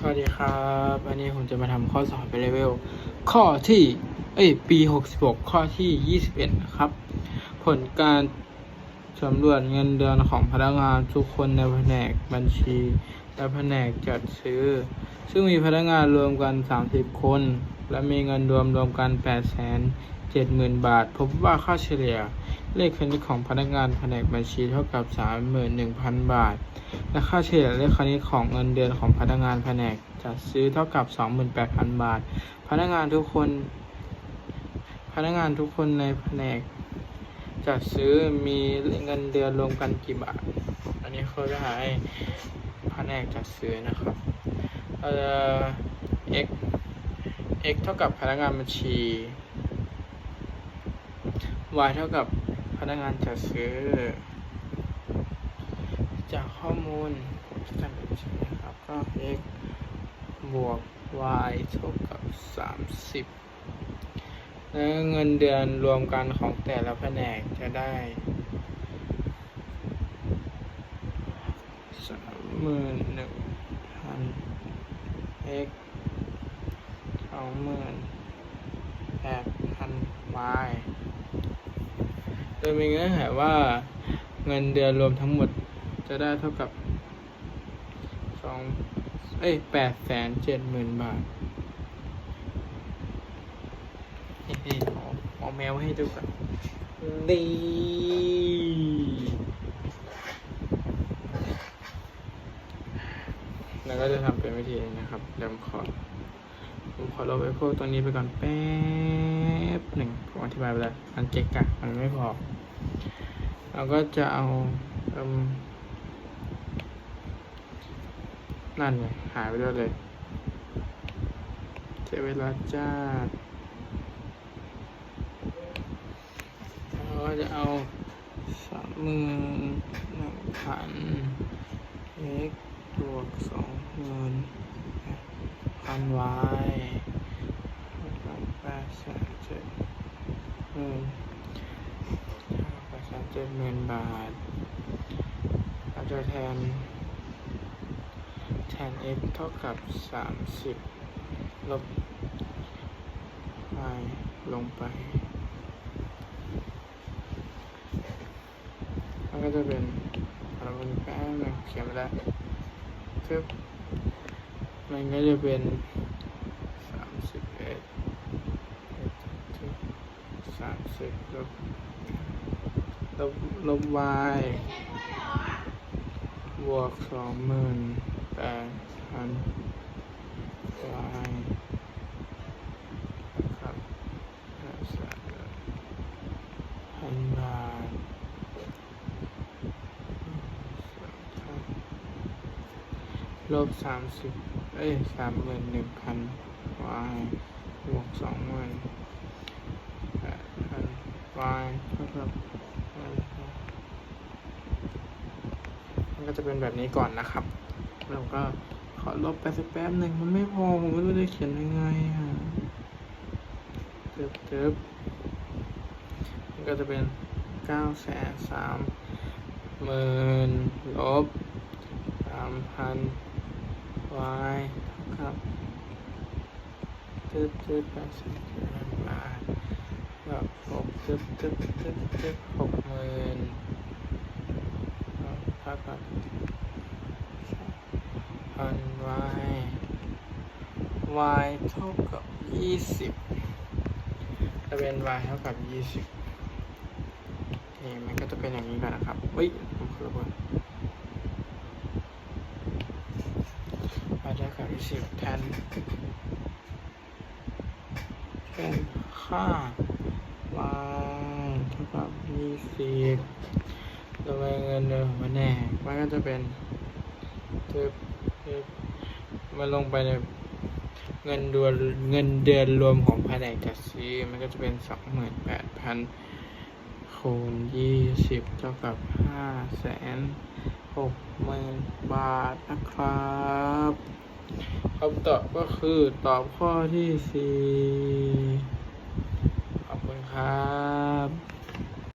สวัสดีครับอันนี้ผมจะมาทำข้อสอบเป็นเลเวล ข้อที่ เอ้ย ปี 66 ข้อที่ 21 นะครับ ผลการสำรวจเงินเดือนของพนักงานทุกคนในแผนกบัญชี และแผนกจัดซื้อ ซึ่งมีพนักงานรวมกัน 30 คน และมีเงินรวมรวมกัน870,000 บาท พบว่าค่าเฉลี่ย เลขคณิตของพนักงานแผนกบัญชีเท่ากับ 31,000 บาท และค่าเฉลี่ยเลขคณิตของเงินเดือนของพนักงานแผนกจัดซื้อเท่ากับ 28,000 บาท พนักงานทุกคน พนักงานทุกคนในแผนกจัดซื้อมีเงินเดือนรวมกันกี่บาท อันนี้เขาจะให้แผนกจัดซื้อนะครับ เอ่อ x x เท่ากับพนักงานบัญชี y เท่ากับพนักงานจัดซื้อ จากข้อมูลผมจะทำแบบนี้นะครับ ก็ x บวก y เท่ากับ 30 และเงินเดือนรวมกันของแต่ละแผนกจะได้สามหมื่นหนึ่งพัน x สองหมื่นแปดพัน y โดยมีเงื่อนไขว่าเงินเดือนรวมทั้งหมด จะได้เท่ากับสองเอ้ยแปดแสนเจ็ดหมื่นบาทนี่ๆเอาเอาแมวให้ดูกันดีแล้วก็จะทำเป็นวิธีนี้นะครับเดี๋ยวผมขอผมขอลบไอ้พวกตัวนี้ไปก่อนแป๊บหนึ่งผมอธิบายไปแล้วมันเก๊กอะมันไม่พอเราก็จะเอาเอิ่ม นั่นไงหายไปด้วยเลยเสียเวลาจ้าเราจะเอาสามหมื่นหนึ่งพัน x บวกสองหมื่นพัน y เท่ากับแปดแสนเจ็ดหมื่นแปดแสนเจ็ดหมื่นบาทเราจะแทน แทน x เท่ากับสามสิบลบ y ลงไป มันก็จะเป็นเราเป็นแป๊บนึงเขียนไปแล้วทึบมันก็จะเป็นสามสิบเอ็ดสามสิบลบ ลบลบ y บวกสองหมื่น แปดพัน y ครับห้าแสนพันบาทลบสามสิบเอ้ยสามหมื่นหนึ่งพัน y บวกสองหมื่นแปดพัน y เท่ากับมันก็จะเป็นแบบนี้ก่อนนะครับ เราก็ขอลบไปสักแป๊บหนึ่งมันไม่พอ ผมไม่รู้จะเขียนยังไงอะเติบเติบมันก็จะเป็นเก้าแสนสามหมื่นลบสามพัน y เท่ากับตึ๊บตึ๊บแปดสิบเจ็ดบาทแบบหกตึ๊บตึ๊บตึ๊บตึ๊บหกหมื่นเท่ากับ พัน y y เท่ากับยี่สิบจะเป็น y เท่ากับยี่สิบนี่มันก็จะเป็นอย่างนี้ก่อนนะครับเฮ้ยผมคือว่า y เท่ากับยี่สิบแทนแทนค่า y เท่ากับยี่สิบต่อไปเงินเดือนของแนกมันก็จะเป็นทึบ ทึบมันลงไปในเงินเดือนเงินเดือนรวมของแผนกจัดซื้อมันก็จะเป็นสองหมื่นแปดพันคูณยี่สิบเท่ากับห้าแสนหกหมื่นบาทนะครับคำตอบก็คือตอบข้อที่สี่ขอบคุณครับ